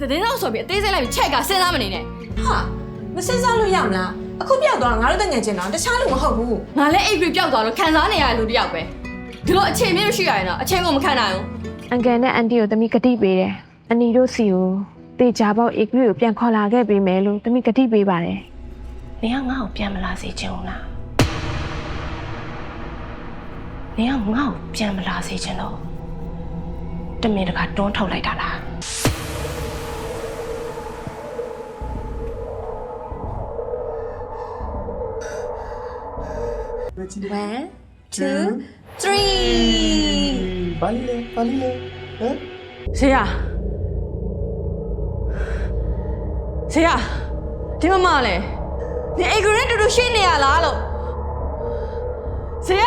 ဒီတဲ့တော့ဆိုပြီးအသေးစိတ်လိုက်ပြီးချက်ကစဉ်းစားမနေနဲ့ဟာမစင်စားလို့ရမလားအခုပြောက်သွားတာငါတို့တငယ်ချင်းတော့တခြားလူမဟုတ်ဘူး။ငါလည်းအိပ်ပြီးပျောက်သွားလို့ခံစားနေရတဲ့လူတစ်ယောက်ပဲ။ဒီလိုအခြေမြင့်မရှိရရင်တော့အချိန်ကိုမခံနိုင်ဘူးအန်ကယ်နဲ့အန်တီကိုတမိကတိပေးတယ်အနီတို့စီကိုတေချာပေါက်အေဂရီကိုပြန်ခေါ်လာခဲ့ပေးမယ်လို့တမိကတိပေးပါတယ်နေကငါ့ကိုပြန်မလာစေချင်ဘူးလားနေကငါ့ကိုပြန်မလာစေချင်တော့တမင်တကာတွန်းထုတ်လိုက်တာလား ဘာလဲဘာလဲဟမ်။ဆေးရ။ဆေးရ။ဒီမမလည်းဒီအိတ်ကရင်တူတူရှိနေရလားလို့။ဆေးရ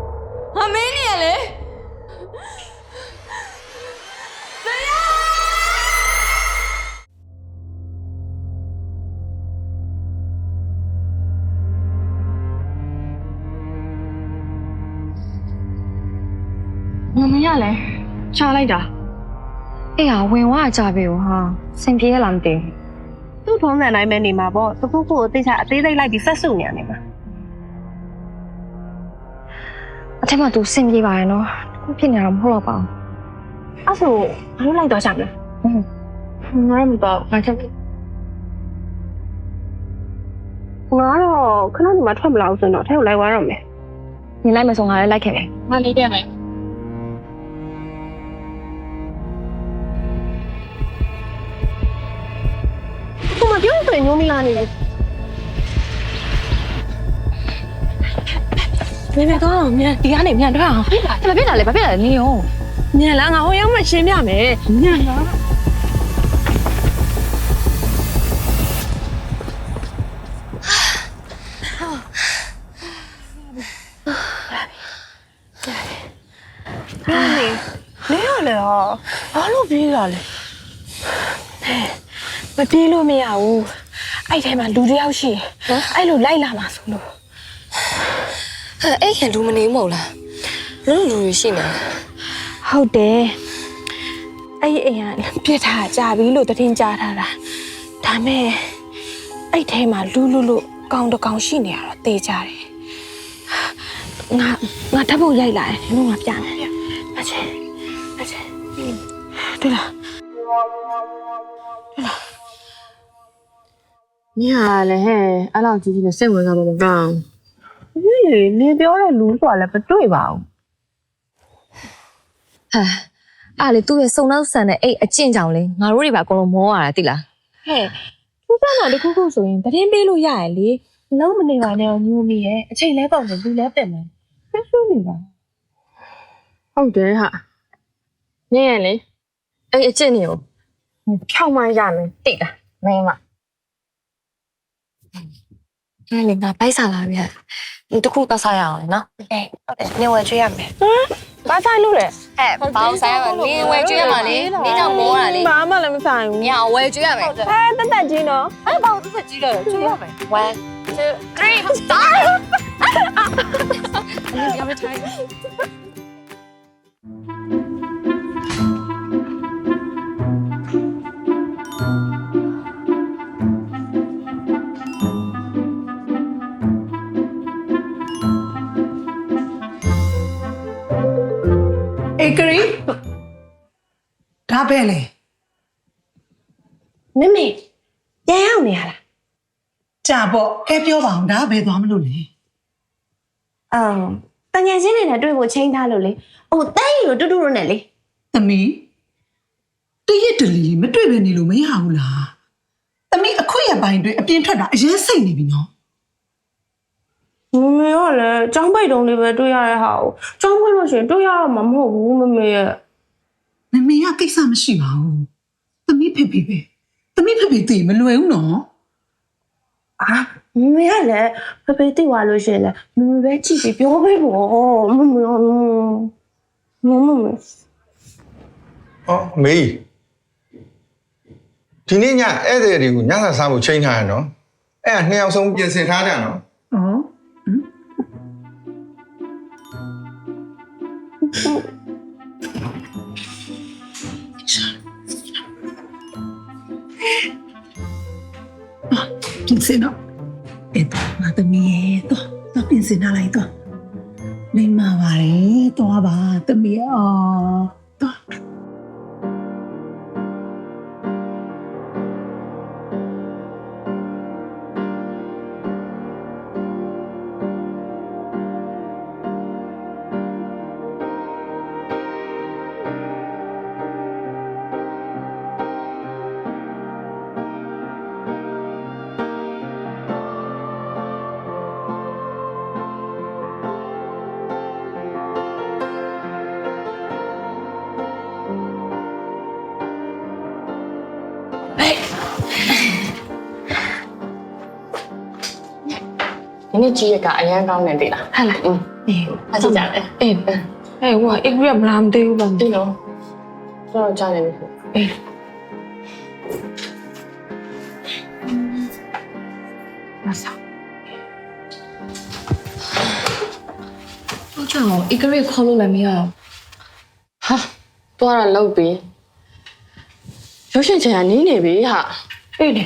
။ငါမင်းနေရလေ။ ချလိုက်တာအေးဟာဝင်ဝကြပြီဟာစင်ပြေရလားမသိဘူးသူ့ထုံးစံတိုင်းပဲနေမှာပေါ့တခုခုကိုသိချအသေးစိတ်လိုက်ပြီးဆက်စုနေရနေမှာအထက်မှာသူစင်ပြေပါရဲ့နော်ခုဖြစ်နေတာမဟုတ်တော့ပါဘူးအဲ့ဆိုဘာလို့လိုက်တော့ကြမလဲငါမတော့ငါချက်ငါတော့ခဏဒီမှာထွက်မလာဘူးဆိုတော့ထဲကိုလိုက်သွားတော့မယ်နေလိုက်မဆုံးငါလည်းလိုက်ခဲ့တယ်ငါလေးတက်မယ် မပြောဆိုရင်ညိုးမလာနေဘူးမြန်မြန်တော့မြန်ဒီကနေမြန်တော့အောင်ဖြစ်လာဘာဖြစ်လာလဲဘာဖြစ်လာလဲနေရောညံလာငါဟိုရောက်မှရှင်းပြမယ်ညံလာလဲရလေဟာဘာလို့ပြေးလာလဲ မပြေးလို့မရဘူးအဲ့ထဲမှာလူတစ်ယောက်ရှိတယ်အဲ့လိုလိုက်လာမှာဆိုလို့အဲ့အဲ့ခင်လူမနေမဟုတ်လားလူလူတွေရှိနေဟုတ်တယ်အဲ့ဒီအိမ်ကပြစ်ထားကြပြီလို့တည်င်းကြားထားတာဒါမဲ့အဲ့ထဲမှာလူလူလို့ကောင်းတကောင်ရှိနေရတော့တေးကြတယ်ငါငါဓာတ်ပုံရိုက်လာတယ်ဒီလိုငါပြမယ်အချေအချေတွေ့လား။ ညဟာလည်းဟဲ့အဲ့လောက်ကြီးကြီးနဲ့စိတ်ဝင်စားမှာမကောင်းဟေးနေပြောတဲ့လူဆိုတာလည်းမတွေ့ပါဘူးဟာအဲ့လေသူ့ရဲ့စုံနောက်ဆန်တဲ့အဲ့အကျင့်ကြောင့်လေငါတို့တွေပါအကုန်လုံးမောရတာတိလားဟဲ့သူကမှတခုခုဆိုရင်တည်င်းပေးလို့ရရလေလုံးမနေပါနဲ့ညိုးမိရဲ့အချိန်လဲပေါ့ဆိုလူလဲပြင်မယ်ဆွဆွနေပါ။ဟုတ်တယ်ဟာ။ညရဲ့လေအဲ့အကျင့်တွေကိုဖြောင်းမှရမယ်တိတ်လားမင်းမ အဲ့လေငါပိုက်စားလာပြီဟာတခုကစားရအောင်လေနော်အေးဟုတ်တယ်နေဝယ်ကျွေးရမယ်ဘာဆိုင်လို့လဲဟဲ့ဘာအောင်ဆိုင်ရမှာနင်းဝယ်ကျွေးရမှာလေနင်းကြောင့်မောတာလေဘာမှလည်းမဆိုင်ဘူးညအောင်ဝယ်ကျွေးရမယ်အဲတက်တက်ကြီးနော်အဲ့ဘာလို့သက်ကြီးလဲကျွေးရမယ် 1 2 3 start အဲ့ဒီရမယ် ထိုင်ဧကရီဒါပဲလေမမေပြန်ရောက်နေရလားကြာပေါ့ကဲပြောပါအောင်ဒါပဲသွားမလို့လေအမ်တငယ်ချင်းတွေနဲ့တွေ့ဖို့ချိန်ထားလို့လေဟိုတန်းရီလိုတူတူတို့နဲ့လေသမီးတရက်တလီမတွေ့ပဲနေလို့မရဘူးလားသမီးအခုရပိုင်းတွေအပြင်ထွက်တာအရင်စိတ်နေပြီနော် မမေကလည်းចောင်းပိတ်တုံးလေးပဲတွေ့ရတဲ့ဟာကိုចောင်းပိတ်လို့ရှရင်တွေ့ရမှာမဟုတ်ဘူးမမေရဲ့မမေကကိစ္စမရှိပါဘူးသမီးဖေဖေပဲသမီးဖေဖေသိမလွယ်ဘူးနော်အာမမေကလည်းဖဖေတိသွားလို့ရှရင်လည်းမမေပဲကြည့်ပြီးပြောပေးပေါ့မမေကမမမေ။အော်မေးဒီနေ့ညဧည့်သည်တွေကိုညစာစားဖို့ချိန်ထားရနော်။အဲ့ဒါနှစ်ယောက်ဆုံးပြင်ဆင်ထားကြနော်ဩ ပြင်စင်တော့အဲ့တော့ငါသမီးရဲ့တော့တော့ပြင်စင်ထားလိုက်တော့လိမ့်မာပါတယ်တော့ပါသမီးရဲ့အော်တော့ နေ့ကြီးရကအရန်ကောင်းနေသေးလားဟဲ့လားอืมအေးအကြည့်ကြတယ်အေးအေးဟိုအိတ်ရမလားမသိဘူးပါဒီနော်တော့ကြားနေပြီအေးမဆောဟုတ်ကြောင်အီဂရိခေါ်လို့လည်းမရဘူးဟာတော့ရလောက်ပြီရုပ်ရှင်ချင်ကနင်းနေပြီဟာအေးလေ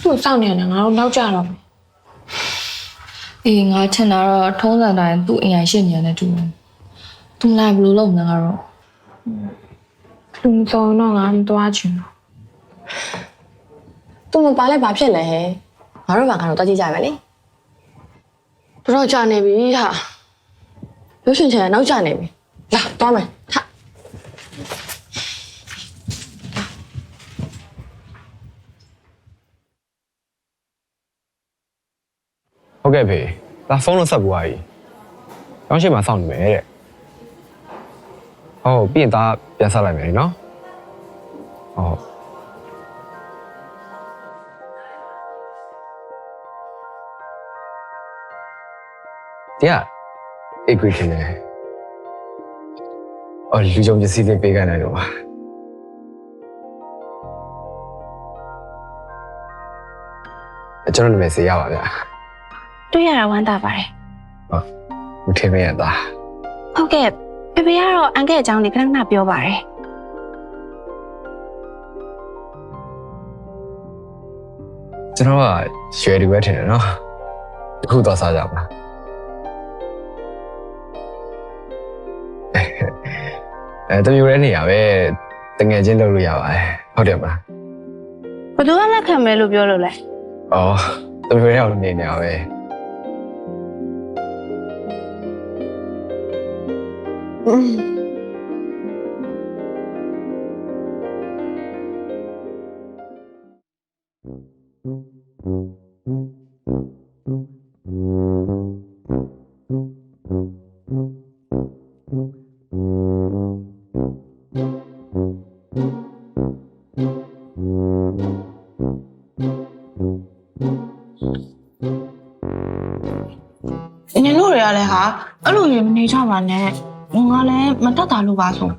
သူ့စောင့်နေရတယ်ငါတို့နောက်ကြတော့မယ် အေးငါချင်တာတော့ထုံးစံတိုင်းသူ့အိမ်ရရှင်းနေရတယ်တူတယ်သူလိုက်ဘယ်လိုလုပ်မလဲငါတော့လူမစောတော့ငါမသွားချင်တော့သူမပါလဲဘာဖြစ်လဲဟဲ့ငါတို့ဘာကတော့တကြည့်ကြမယ်လေတော့ကြာနေပြီဟာရုပ်ရှင်ချင်ကနောက်ကျနေပြီလာသွားမယ်ဟာ ဟုတ်ကဲ့ဖေဒါဖုန်းလို့ဆက်ပွားကြီးကောင်းရှိမှစောင့်နေမယ်တဲ့ဟုတ်ပြီးရင်ဒါပြန်ဆက်လိုက်မယ်လीနော်ဟုတ်တရားအေဂရီခင်လေအော်လူကြုံပစ္စည်းတွေပေးခိုင်းတယ်လို့ပါအကျွန်တော်နာမည်စေရပါဗျာ တွေ့ရတာဝမ်းသာပါတယ်မထင်မရတာဟုတ်ကဲ့ဖေဖေကတော့အန်ကဲ့အကြောင်းလေးခဏခဏပြောပါတယ်ကျွန်တော်ကရွှေတူပဲထင်တယ်နော်အခုတော့စားကြပါအဲတမျိုးရဲနေရပဲတငယ်ချင်းလုပ်လို့ရပါတယ်ဟုတ်တယ်မလားဘယ်သူကလက်ခံမဲလို့ပြောလို့လဲအော်တမျိုးရဲအောင်နေနေရပဲ နင်တို့တွေကလည်းဟာအဲ့လိုရင်မနေကြပါနဲ့ ငါလည်းမတတ်တာလို့ပါဆို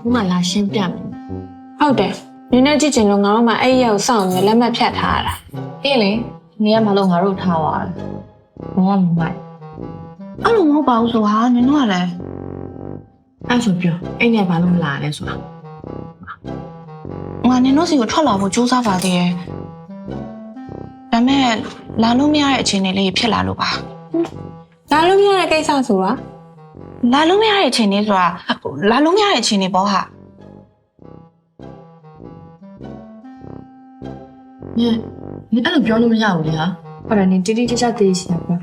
ခုမှလာရှင်းပြမယ်ဟုတ်တယ်နင်းနဲ့ကြည့်ချင်လို့ငါတို့မှအဲ့ဒီရောက်စောင့်နေလက်မှတ်ဖြတ်ထားရတာအေးလေနေရမလို့ငါတို့ထားသွားတယ်ဘာမှမမိုက်အဲ့လိုမဟုတ်ပါဘူးဆိုဟာနင်တို့ကလည်းအဲ့ဆိုပြောအဲ့နဲ့ဘာလို့မလာလဲဆိုတာငါနင်တို့စီကိုထွက်လာဖို့ကြိုးစားပါသေးတယ်ဒါပေမဲ့လာလို့မရတဲ့အခြေအနေလေးဖြစ်လာလို့ပါလာလို့မရတဲ့ကိစ္စဆိုတာ လာလို့မရတဲ့အခြေအနေဆိုတာဟိုလာလို့မရတဲ့အခြေအနေပေါ့ဟာညနင်အဲ့လိုပြောလို့မရဘူးလေဟာဟုတ်တယ်နင်တိတိကျကျသိချင်တာပေါ့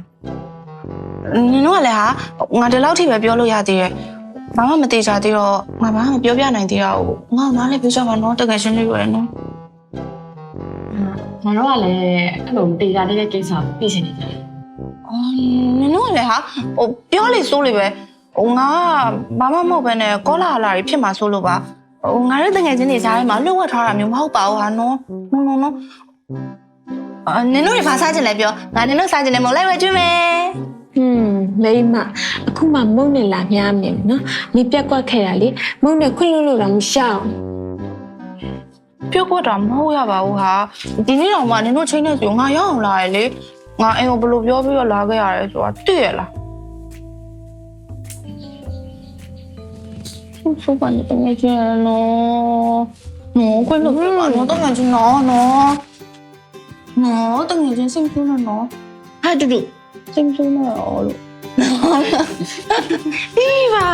နင်တို့ကလည်းဟာငါဒီလောက်ထိပဲပြောလို့ရသေးတယ်ဘာမှမသေးချာသေးတော့ငါဘာမှမပြောပြနိုင်သေးတာကိုငါငါလည်းပြောကြပါနော်တကယ်ချင်းလေးရယ်နော်ငါတို့ကလည်းအဲ့လိုတေချာတဲ့ကိစ္စကိုသိချင်နေကြတယ်အော်နင်တို့ကလည်းဟာဟိုပြောလေစိုးလေပဲ ဟိုငါကဘာမှမဟုတ်ဘဲနဲ့ကောလာလာတွေဖြစ်မှာစိုးလို့ပါဟိုငါတို့တကယ်ချင်းနေစားထဲမှာလှုပ်ဝက်ထားတာမျိုးမဟုတ်ပါဘူးဟာနော်နော်နော်နော်အာနင်တို့တွေဘာစားချင်လဲပြောငါနင်တို့စားချင်တယ်မဟုတ်လိုက်ဝဲကျွေးမယ်ဟွန်းမိမအခုမှမုံနဲ့လာမြားမြင်နော်နေပြက်ကွက်ခဲ့တာလေမုံနဲ့ခွင့်လို့လို့တော့မရှောင်ပြုတ်ကွက်တာမဟုတ်ရပါဘူးဟာဒီနေ့တော့မှနင်တို့ချိန်နေဆိုငါရောက်အောင်လာရလေငါအိမ်ကိုဘယ်လိုပြောပြီးတော့လာခဲ့ရတယ်ဆိုတာသိရလား ဆူဆူပန်တငယ်ချင်းနော်နော်ခွင့်လို့ပြပါနော်တငယ်ချင်းနော်နော်နော်တငယ်ချင်းစိတ်ဆိုးနေနော်ဟာတူတူစိတ်ဆိုးနေရောလို့ရှိပါ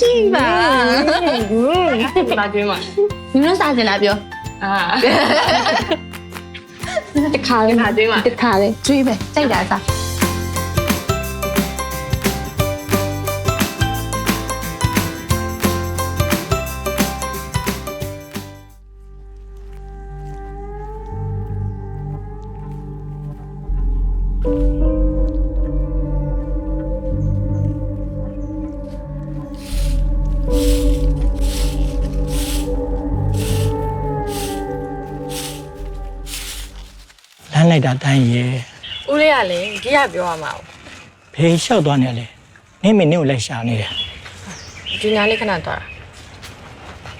ရှိပါလာကျွေးမှာနင်တို့စားချင်လားပြောအာတခါလေးလာကျွေးမှာတခါလေးကျွေးပဲကြိုက်တာစား လမ်းလိုက်တာတန်းရဲ့ဦးလေးကလည်းကြီးရပြောရမှာဖေးလျှောက်သွားနေလေနင်းမင်းနင်းကိုလိုက်ရှာနေတယ်ဒီနားလေးခဏတော့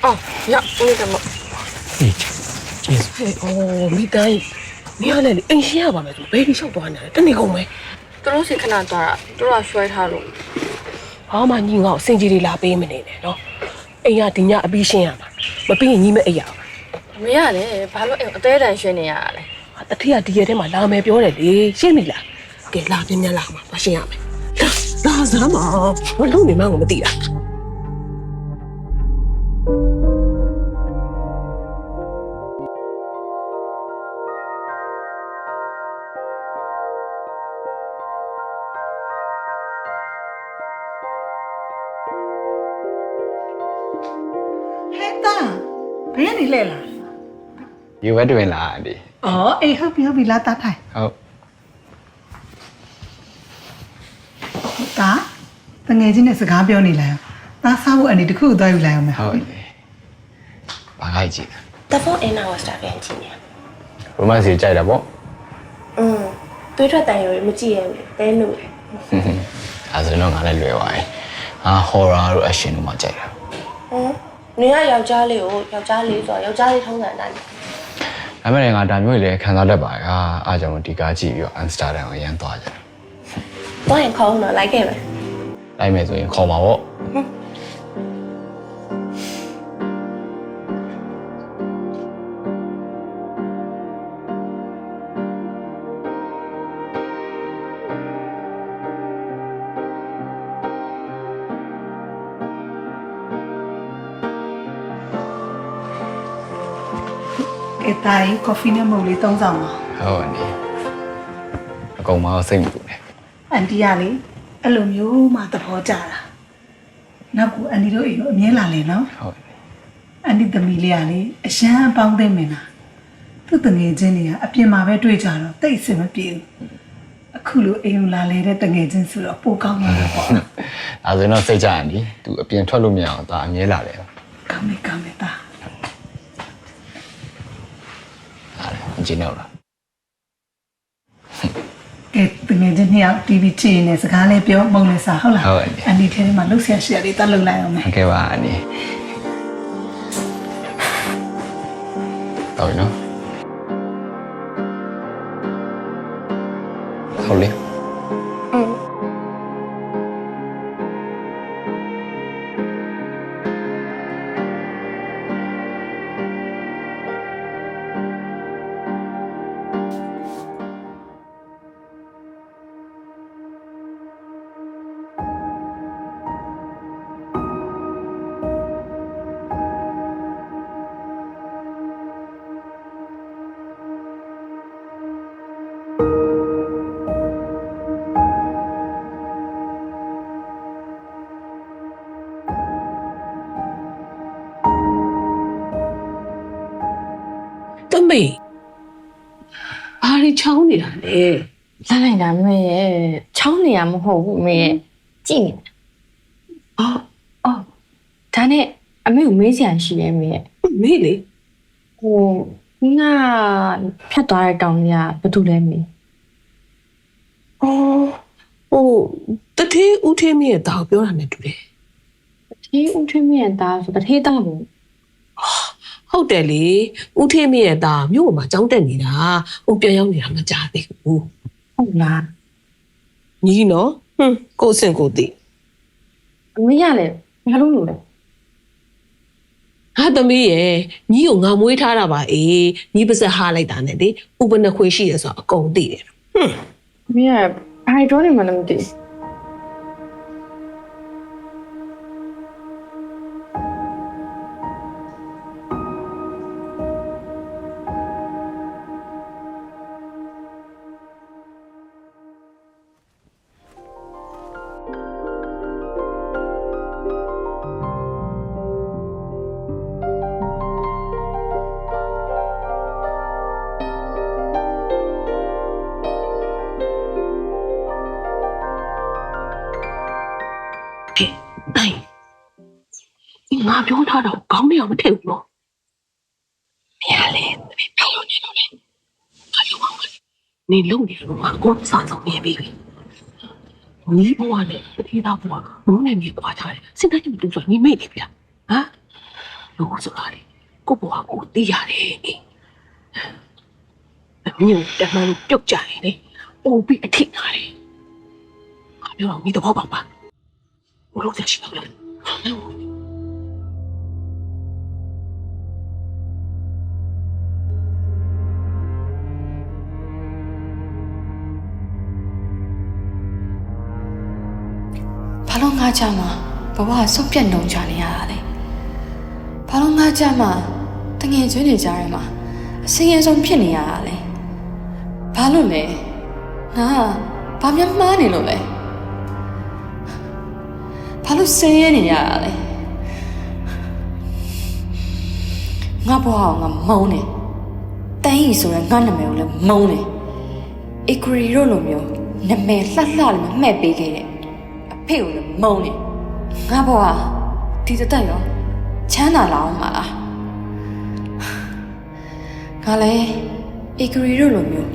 အော်ရဦးလေးကမဟေးကျေးဇူးဟဲ့အော်မိတိုင်းမင်းကလည်းအိမ်ရှင်းရပါမယ်သူဘယ်ဒီလျှောက်သွားနေလဲတနေ့ကုန်ပဲသူတို့စီခဏတော့တာသူတို့ကရွှဲထားလို့ဘာမှညီငေါ့စင်ကြီးတွေလာပေးမနေနဲ့နော်အိမ်ကဒီညအပြီးရှင်းရမှာမပြီးရင်ညီမအိမ်ရအောင်မရလေဘာလို့အသေးတန်ရွှဲနေရတာလဲ အထက်ကဒီရဲထဲမှာလာမယ်ပြောတယ်လေရှင်းပြီလားကဲလာပြင်းပြလာမှာမရှင်းရမယ်လာလာစမ်းပါမလုံးနေမှန်းကိုမသိတာဟဲ့တာဘယ်နေလဲလားယူဝဲတွင်လာအဒီ အော်အေးဟုတ်ပြီဟုတ်ပြီလာတာထိုင်ဟုတ်တာတငယ်ချင်းနဲ့စကားပြောနေလိုက်အောင်တာစားဖို့အနေတစ်ခုသွားယူလိုက်အောင်မယ်ဟုတ်တယ်ဘာခိုက်ကြည့် The phone in our star ပြန်ကြည့်နေရိုမန်စီကြိုက်တာပေါ့อืมတွေးထွက်တန်ရုံမကြည့်ရဘူးတဲလို့အဲဆိုတော့ငါလည်းလွယ်သွားရင်အာဟော်ရာတို့အရှင်တို့မှကြိုက်တာဟမ်နင်ကယောက်ျားလေးကိုယောက်ျားလေးဆိုတော့ယောက်ျားလေးထုံးစံတိုင်း ဒါပေမဲ့ငါဒါမျိုးကြီးလည်းခံစားတတ်ပါရဲ့အာအားကြောင့်ဒီကားကြည့်ပြီးတော့အမ်စတာဒမ်ကိုရမ်းသွားကြတယ်တော့ရင်ခေါင်းတော့လိုက်ခဲ့မယ်လိုက်မယ်ဆိုရင်ခေါ်ပါပေါ့ ကဲတာရင်ကော်ဖီနဲ့မုတ်လေးသုံးဆောင်ပါဟုတ်နေအကုန်မအောင်စိတ်မပူနဲ့အန်တီကလေအဲ့လိုမျိုးမှသဘောကျတာနောက်ကအန်တီတို့အိမ်ကိုအမြဲလာလေနော်ဟုတ်နေအန်တီသမီးလေးကလေအရှမ်းပေါင်းသိမ့်မင်တာသူ့တငယ်ချင်းတွေကအပြင်မှာပဲတွေ့ကြတော့တိတ်အဆင်မပြေဘူးအခုလိုအိမ်ကိုလာလေတဲ့တငယ်ချင်းဆိုတော့ပိုကောင်းလာတာပေါ့နော်အဲဆိုရင်တော့စိတ်ကြရင်ဒီသူအပြင်ထွက်လို့မရအောင်ဒါအမြဲလာတယ်ဟာကောင်းပြီကောင်းပြီတာ လေအကျဉ်းတော့လားကဲတငယ်ချင်းနှစ်ယောက် TV ကြည့်နေစကားလေးပြောမုံလေးစားဟုတ်လားဟုတ်တယ်အန်တီထဲမှာလှုပ်ရှားရှာလေးတတ်လုပ်လိုက်အောင်မယ် ဟုတ်ကဲ့ပါအနေဟုတ်ပြီနော်ဟုတ်လေ မေဘာတွေချောင်းနေတာလဲလာလိုက်တာမေရဲ့ချောင်းနေရမဟုတ်ဘူးမေရဲ့ကြည့်နေအော်အော်ဒါနဲ့အမေကိုမေးစရာရှိတယ်မေရဲ့မေလေဟိုခုနဖြတ်သွားတဲ့ကောင်ကြီးကဘာတူလဲမေအော်ဟိုတထေးဦးထေးမင်းရဲ့တာကိုပြောတာနဲ့တူတယ်ဒီဦးထွေးမြင့်သားဆိုတထေးသားကို ဟုတ်တယ်လေဦးထေးမင်းရဲ့တာမြို့မှာကြောင်းတက်နေတာဟိုပြန်ရောက်နေတာမကြားသေးဘူးဟုတ်လားညီနော်ဟွန်းကိုယ့်အဆင့်ကိုယ်သိအမေရလေဘာလို့လို့လဲဟာသမီးရဲ့ညီကိုငါမွေးထားတာပါအေးညီပါစက်ဟားလိုက်တာနဲ့လေဥပနခွေရှိရဆိုတော့အကုန်သိတယ်ဟွန်းအမေကဘာတွေတော့နေမှလည်းမသိဘူး နေလုံးနေလို့ငါကိုယ်စားဆောင်နေပြီညီဘဝနဲ့တတိသားဘဝမုန်းနေမြေသွားကြတယ်စဉ်းစားကြည့်မတူဆိုညီမေ့နေဗျာဟမ်လို့ဆိုတာလေကိုဘဝကိုသိရတယ်အေးအမျိုးတမန်ပြုတ်ကြတယ်လေအိုးပြီးအထိနာတယ်ငါပြောတော့မိသဘောပေါက်ပါဘလို့သက်ရှိပါလဲ ကြမှာဘဝကဆုံးပြတ်နှုံချနေရတာလဲဘာလို့ငါကြမှာတငယ်ချင်းတွေကြားထဲမှာအစင်းရဲဆုံးဖြစ်နေရတာလဲဘာလို့လဲငါဘာမှမှားနေလို့လဲဘာလို့ဆင်းရဲနေရတာလဲငါဘဝကငါမုန်းနေတန်းရီဆိုရင်ငါနာမည်ကိုလည်းမုန်းနေအီကွရီတို့လိုမျိုးနာမည်လှလှလေးမှတ်ပေးခဲ့တဲ့အ ဖေကိုလည်းမုန်းနေငါဘွားဒီတသက်ရောချမ်းသာလာအောင်မလားငါလည်းဧကရီတို့လိုမျိုး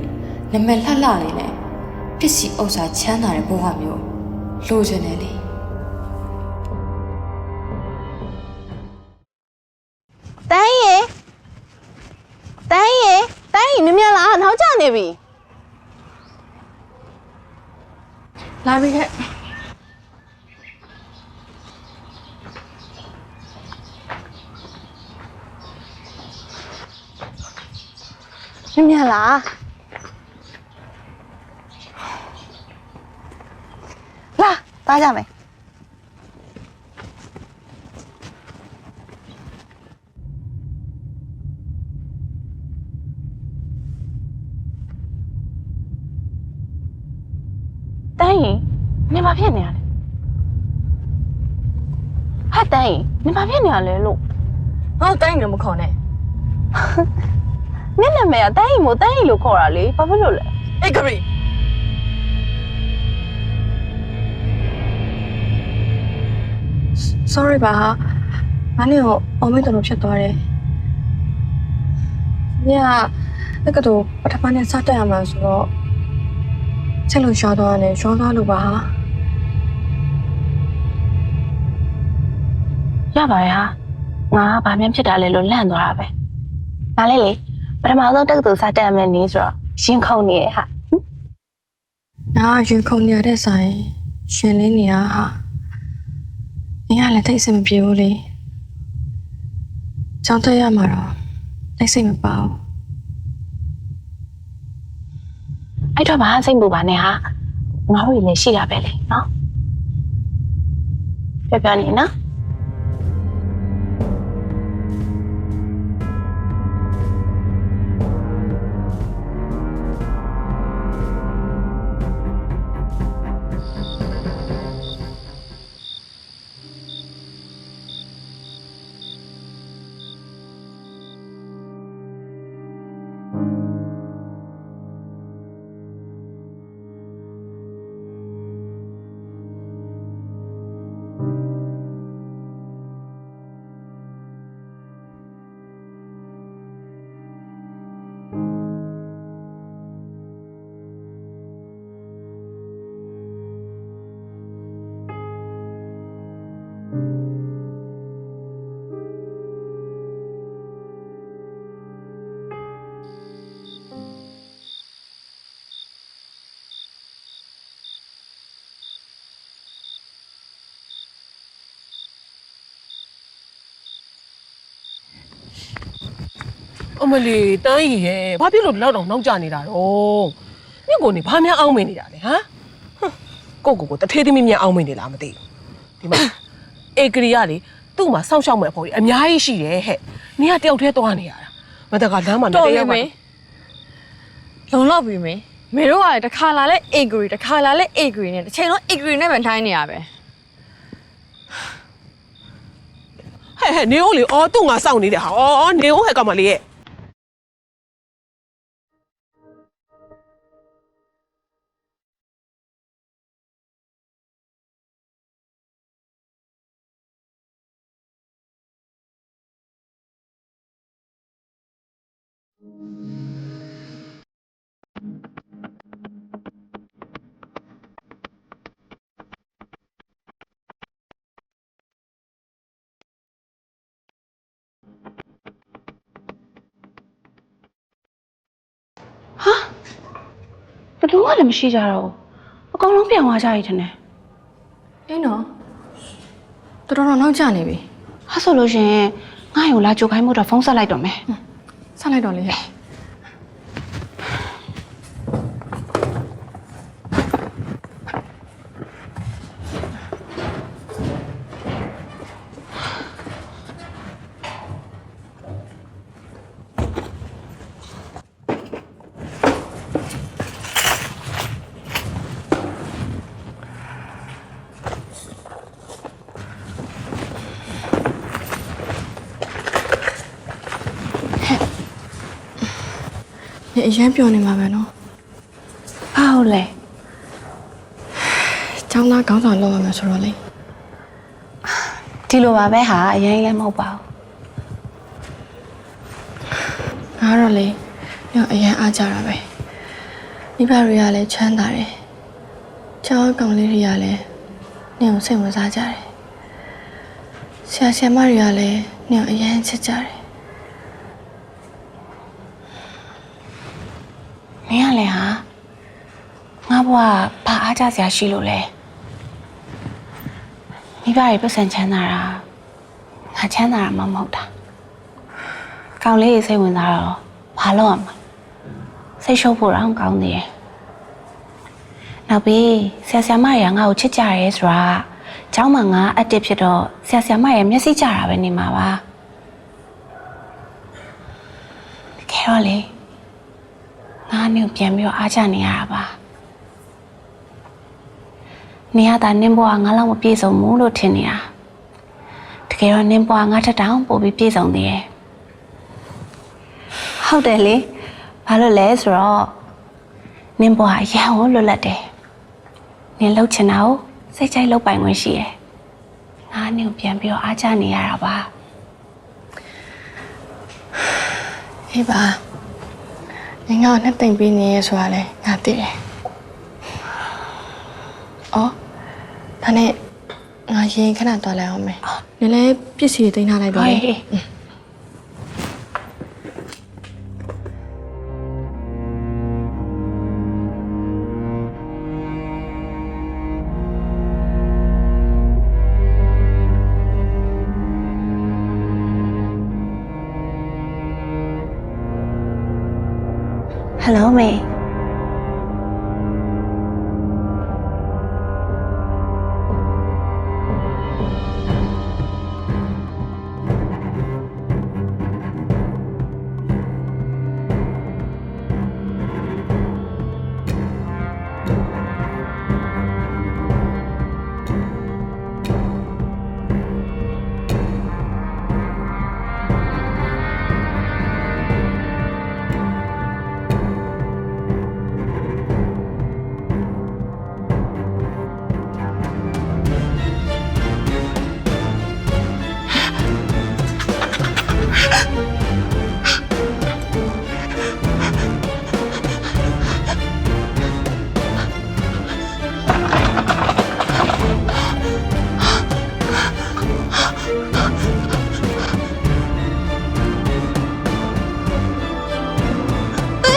နမည်လှလှလေးနဲ့ပစ္စည်းဥစ္စာချမ်းသာတဲ့ဘဝမျိုးလိုချင်တယ်လေတန်းရေတန်းရေတန်းရေမြင်မြင်လားနောက်ကျနေပြီလာပြီခဲ့ မြင်မြင်လားလာပါကြမယ်တန်းရင်နေမဖြစ်နေရလဲဟာတန်းရင်နေမဖြစ်နေရလဲလို့ငါ့ကိုတိုင်းနေမခေါ်နဲ့န င့်နာမည်ကတန်းရင်မို့တန်းရင်လို့ခေါ်တာလေဘာဖြစ်လို့လဲအေဂရီ sorry ပါဟာငါနဲ့တော့အော်မေတော်ဖြစ်သွားတယ်ညတက္ကသိုလ်ပထမနေ့စတက်ရမှာဆိုတော့ချက်လို့ရှောင်းသွားတယ်ရှောင်းသွားလို့ပါဟာရပါတယ်ဟာငါကဘာမှဖြစ်တာလဲလို့လန့်သွားတာပဲငါလည်းလေ ပထမဆုံးတက္ကသိုလ်စတက်ရမယ့်နေ့ဆိုတော့ရင်ခုန်နေရဟာငါရင်ခုန်နေရတဲ့ဆိုင်ရှင်လင်းနေရဟာနင်ကလည်းတိတ်စိတ်မပြေဘူးလေကျောင်းတက်ရမှာတော့တိတ်စိတ်မပါဘူးအဲ့တော့ဘာစိတ်ပူပါနဲ့ဟာငါတို့လည်းရှိတာပဲလေနော်ပြပြနေနော် အမလီတန်းကြီးရဲ့ဘာဖြစ်လို့ဒီလောက်တော့နောက်ကျနေတာတော့နင့်ကိုနေဘာများအောင်းမင်းနေတာလဲဟမ်ဟွန်းကိုကိုကိုတထေးသမီးများအောင်းမင်းနေလားမသိဘူးဒီမှာအေဂရီကလေသူ့မှာစောင့်ရှောက်မဲ့ဖို့ကြီးအများကြီးရှိတယ်ဟဲ့နင်ကတယောက်တည်းသွားနေရတာမတကလမ်းမှာတော်တပြီယောက်မေလုံလောက်ပြီမေမေတို့ကတခါလာလဲ A grade တခါလာလဲ A grade နဲ့တစ်ချိန်လုံး A grade နဲ့ပဲထိုင်းနေရပဲဟဲ့ဟဲ့နေဦးလေအော်သူ့ငါစောင့်နေတဲ့ဟာအော်နေဦးဟဲ့ကောင်မလေးရဲ့ လို့မှလည်းမရှိကြတော့ဘူးအကောင်လုံးပြန်သွားကြရည်ထင်တယ်အင်းနော်တော်တော်နောက်ကျနေပြီဟာဆိုလို့ရှရင်ငါ့ကိုလာကြိုခိုင်းမှုတော့ဖုန်းဆက်လိုက်တော့မယ်ဆက်လိုက်တော့လေဟဲ့ ရင်ပြောနေမှာပဲနော်ဘာဟုတ်လဲကျောင်းသားကောင်းဆောင်လုပ်ရမှာဆိုတော့လေဒီလိုပါပဲဟာအရင်လည်းမဟုတ်ပါဘူးငါကတော့လေညအရင်အားကြတာပဲမိဘတွေကလည်းချမ်းသာတယ်ကျောင်းကောင်လေးတွေကလည်းညကိုစိတ်ဝင်စားကြတယ်ဆရာဆရာမတွေကလည်းညကိုအရင်ချစ်ကြတယ် မင်းကလည်းဟာငါဘွားဘာအားကြစရာရှိလို့လဲမိဘတွေပတ်စံချမ်းသာတာငါချမ်းသာတာမှမဟုတ်တာကောင်လေးတွေစိတ်ဝင်စားတော့ဘာလုပ်ရမှာစိတ်ရှုပ်ဖို့တော့ကောင်းသေးတယ်နောက်ပြီးဆရာဆရာမတွေကငါ့ကိုချစ်ကြရဲဆိုတာเจ้าမငါအတစ်ဖြစ်တော့ဆရာဆရာမရဲ့မျက်စိကြတာပဲနေမှာပါခဲတော့လေ ငါနဲ့ပြန်ပြီးတော့အားချနေရတာပါနေရတာနင်းဘွားငါလောက်မပြေဆုံးဘူးလို့ထင်နေတာတကယ်တော့နင်းဘွားငါထက်တောင်ပိုပြီးပြေဆုံးသေးတယ်ဟုတ်တယ်လေဘာလို့လဲဆိုတော့နင်းဘွားအရန်ကိုလွတ်လပ်တယ်နင်းလှုပ်ချင်တာကိုစိတ်ကြိုက်လှုပ်ပိုင်ခွင့်ရှိတယ်ငါနဲ့ပြန်ပြီးတော့အားချနေရတာပါအေးပါ ငငါ့ကိုနှစ်သိမ့်ပေးနေရဲဆိုတာလေငါသိတယ်အော်ဒါနဲ့ငါရင်ခဏသွားလိုက်အောင်မယ်နင်လည်းပစ္စည်းတွေတင်ထားလိုက်တော့လေဟေး ဟ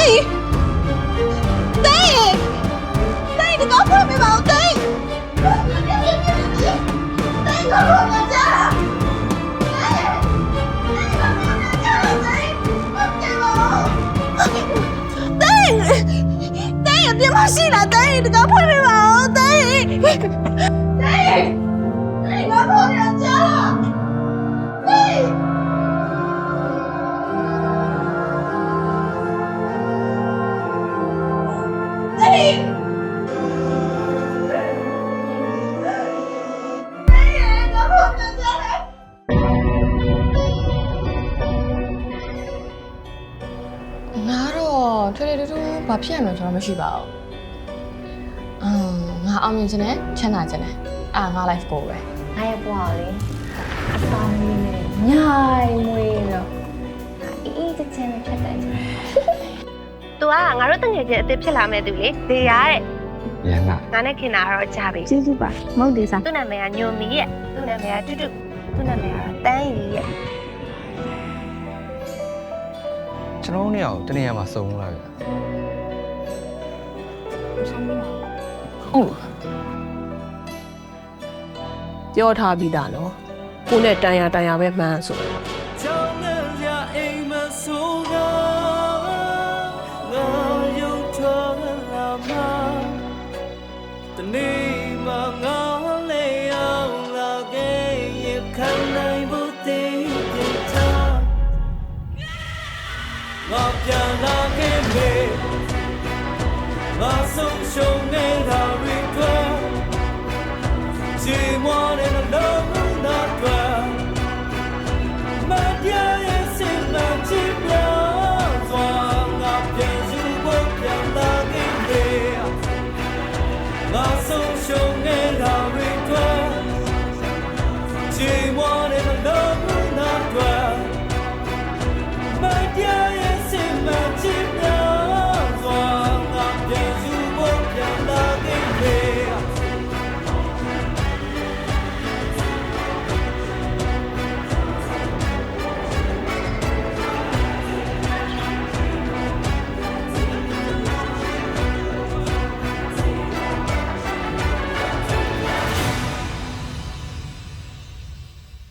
爹！爹，你搞错没？爸，爹！爹，搞错没？爸！爹！爹，搞错没？爸！爹，搞错没？爸！爹！爹，爹，别冒失了，爹，你搞错没？ ဖြစ်ရမလဲကျွန်တော်မရှိပါဘူးအမ်ငါအောင်မြင်ခြင်းနဲ့ချမ်းသာခြင်းနဲ့အာငါ life goal ပဲငါရဲ့ဘွားကိုလေအဆောင်လေးနဲ့ညိုင်မွေးတော့အေးအေးချမ်းချမ်းနဲ့ဖြတ်တယ်သူကငါတို့တငယ်ချင်းအစ်စ်ဖြစ်လာမဲ့သူလေဒေရတဲ့ရန်ကငါနဲ့ခင်တာကတော့ကြာပြီကျေးဇူးပါမဟုတ်သေးစားသူ့နာမည်ကညိုမီရဲ့သူ့နာမည်ကတွတ်တွတ်သူ့နာမည်ကတော့တန်းရီရဲ့ကျွန်တော်တို့နေရာကိုတနေရာမှာစုံလာဗျာပြော ထားပြီးသားနော်ကိုနဲ့တန်ရတန်ရပဲမှန်းဆိုချောင်းနဲ့ရအိမ်မဆိုးကငါယုံထွက်လာမှာတနေ့မှငါလေးအောင်လာခဲ့ရခံနိုင်ဖို့တည်ပြထားငါပြန်လာခဲ့မေ ငါဆုံးရှုံးနေတာ